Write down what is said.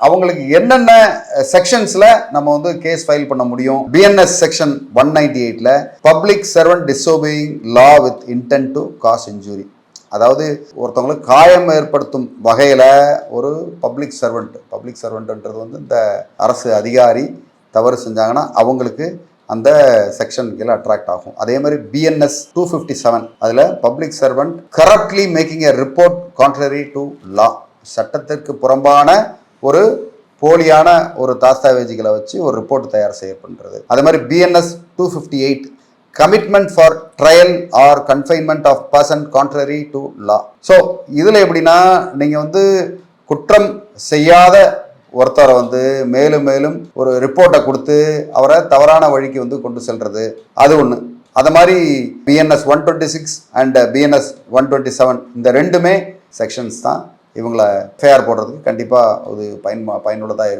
அவங்களுக்கு என்னென்ன செக்ஷன்ஸ்ல நம்ம வந்து கேஸ் ஃபைல் பண்ண முடியும்? பிஎன்எஸ் செக்ஷன் ஒன் நைன்டி எயிட்ல public servant disobeying law with intent to cause injury அதாவது ஒருத்தவங்களுக்கு காயம் ஏற்படுத்தும் வகையில் ஒரு பப்ளிக் சர்வெண்ட் பப்ளிக் சர்வெண்ட்ன்றது வந்து இந்த அரசு அதிகாரி தவறு செஞ்சாங்கன்னா அவங்களுக்கு அந்த செக்ஷன் கீழே அட்ராக்ட் ஆகும். அதே மாதிரி பிஎன்எஸ் டூ ஃபிஃப்டி செவன் அதில் public servant corruptly making a report contrary to law சட்டத்திற்கு புறம்பான ஒரு போலியான ஒரு தாஸ்தாவேஜிகளை வச்சு ஒரு ரிப்போர்ட் தயார் செய்யப்படுறது. அதே மாதிரி BNS two fifty eight commitment for trial or confinement of person contrary to law so இதில் எப்படின்னா நீங்கள் வந்து குற்றம் செய்யாத ஒருத்தரை வந்து மேலும் மேலும் ஒரு ரிப்போர்ட்டை கொடுத்து அவரை தவறான வழிக்கு வந்து கொண்டு செல்வது அது ஒன்று அது மாதிரி BNS one twenty six and BNS one twenty seven இந்த ரெண்டுமே செக்ஷன்ஸ் தான். இவங்களை ஃபேர் போடுறதுக்கு கண்டிப்பாக அது பயன் பயனுள்ளதாக இருக்கும்.